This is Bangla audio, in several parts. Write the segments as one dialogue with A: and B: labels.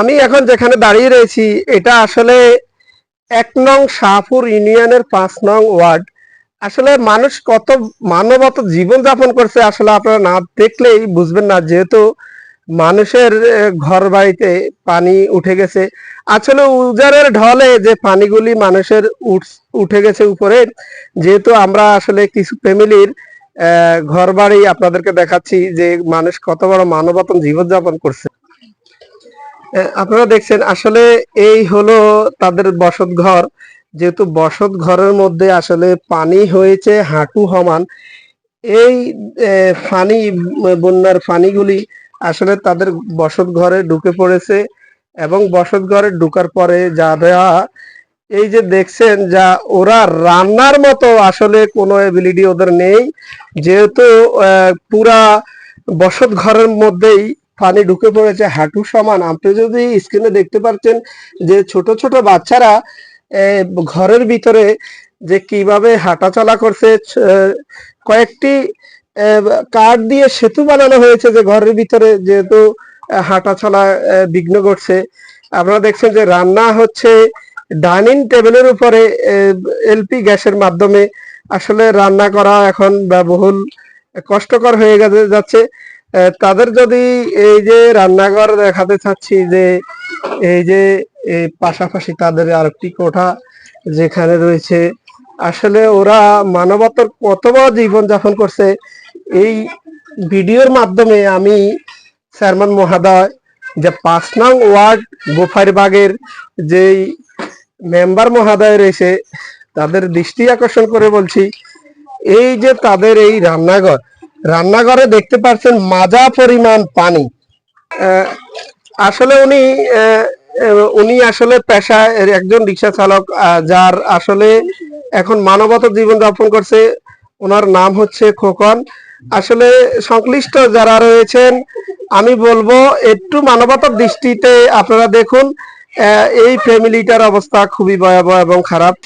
A: আমি এখন যেখানে দাঁড়িয়ে রয়েছি, এটা আসলে এক নং শাহপুর ইউনিয়নের পাঁচ নং ওয়ার্ড। আসলে মানুষ কত মানবত জীবন যাপন করছে আসলে আপনারা না দেখলেই বুঝবেন না, যেহেতু মানুষের ঘর বাড়িতে পানি উঠে গেছে। আসলে উজারের ঢলে যে পানিগুলি মানুষের উঠে গেছে উপরে, যেহেতু আমরা আসলে কিছু ফ্যামিলির ঘর বাড়ি আপনাদেরকে দেখাচ্ছি যে মানুষ কত বড় মানবতন জীবনযাপন করছে। আপনারা দেখছেন, আসলে এই হলো তাদের বসত ঘর। যেহেতু বসত ঘরের মধ্যে আসলে পানি হয়েছে, হাঁটু সমান, এই ফানি, বন্যার পানিগুলি আসলে তাদের বসত ঘরে ঢুকে পড়েছে এবং বসত ঘরে ঢুকার পরে যা দেওয়া এই যে দেখছেন, যা ওরা রান্নার মতো আসলে কোনো এবিলিটি ওদের নেই। যেহেতু পুরা বসত ঘরের মধ্যেই পানি ঢুকে পড়েছে, হাঁটু সমান। আপনি যদি স্ক্রিনে দেখতে পাচ্ছেন যে ছোট ছোট বাচ্চারা ঘরের ভিতরে যে কীভাবে হাঁটাচলা করছে কয়েকটি কাঠ দিয়ে সেতু বানানো হয়েছে যে ঘরের ভিতরে, যেহেতু হাঁটাচলা বিঘ্ন ঘটছে। আপনারা দেখছেন যে রান্না হচ্ছে ডাইনিং টেবিলের উপরে এলপি গ্যাসের মাধ্যমে আসলে রান্না করা এখন ব্যয়বহুল, কষ্টকর হয়ে গেছে, যাচ্ছে। তাদের যদি এই যে রান্নাঘর দেখাতে চাচ্ছি যে, এই যে পাশাপাশি তাদের আরেকটি কোঠা যেখানে রয়েছে, আসলে ওরা মানবতার কত বড় জীবন যাপন করছে, এই ভিডিওর মাধ্যমে আমি চেয়ারম্যান মহাদয় যে পাঁচ নং ওয়ার্ড গোফারবাগের যেই মেম্বার মহাদয় রয়েছে তাদের দৃষ্টি আকর্ষণ করে বলছি, এই যে তাদের এই রান্নাঘর, রান্নাঘরে দেখতে পাচ্ছেন মাজা পরিমাণ পানি। আসলে উনি উনি আসলে পেশায় একজন রিক্সা চালক যার আসলে এখন মানবত জীবন যাপন করছে, ওনার নাম হচ্ছে খোকন। আসলে সংশ্লিষ্ট যারা রয়েছেন, আমি বলব, একটু মানবতার দৃষ্টিতে আপনারা দেখুন এই ফ্যামিলিটার অবস্থা খুবই ভয়াবহ এবং খারাপ।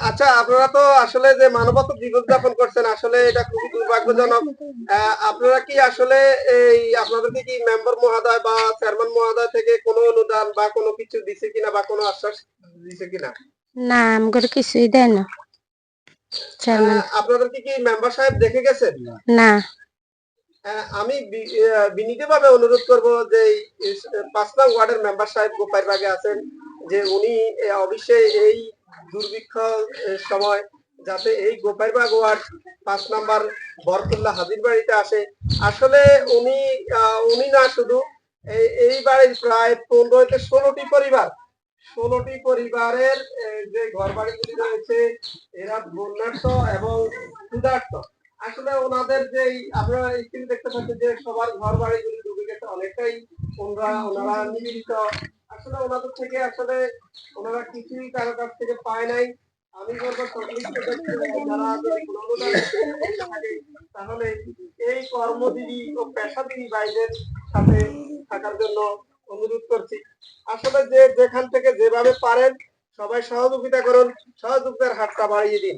A: আচ্ছা আপনারা তো আসলে যে মানবত জীবন যাপন করছেন আসলে এটা খুবই দুর্ভাগ্যজনক। আহ, আপনারা কি আসলে এই আপনাদেরকে কি মেম্বার মহোদয় বা চেয়ারম্যান মহোদয় থেকে কোনো অনুদান বা কোনো কিছু দিছে কিনা বা কোনো আশ্বাস দিছে কিনা?
B: না আমগর কিছুই দেয় না
A: আপনাদেরকে কি মেম্বার সাহেব দেখে গেছেন?
B: না।
A: আমি বিনীত ভাবে অনুরোধ করব যে পাঁচ ওয়ার্ডের মেম্বার সাহেব গোপাইবাগে আছেন, যে উনি অবশ্যই এই দুর্ভিক্ষ সময় যাতে এই গোপাইবাগ ওয়ার্ড পাঁচ নাম্বার বরকুল্লা হাজির বাড়িতে আসে। আসলে উনি উনি না শুধু এই বাড়ির প্রায় পনেরো থেকে ষোলোটি পরিবার, ষোলোটি পরিবারের যে ঘর বাড়িগুলি রয়েছে, এরা বন্যার্থ এবং ক্ষুধার্ত আসলে ওনাদের যে আপনারা স্ক্রিন দেখতে পাচ্ছেন যে সবার ঘর বাড়িগুলি ডুবে গেছে অনেকটাই। ওনারা ওনারা নিবেদিত আসলে ওনাদের থেকে আসলে ওনারা কিছুই কারও কাছ থেকে পায় নাই। আমি বলব তাহলে এই কর্মজীবী ও পেশাজীবী ভাইদের সাথে থাকার জন্য অনুরোধ করছি। আসলে যে যেখান থেকে যেভাবে পারেন, সবাই সহযোগিতা করুন, সহযোগিতার হাতটা বাড়িয়ে দিন।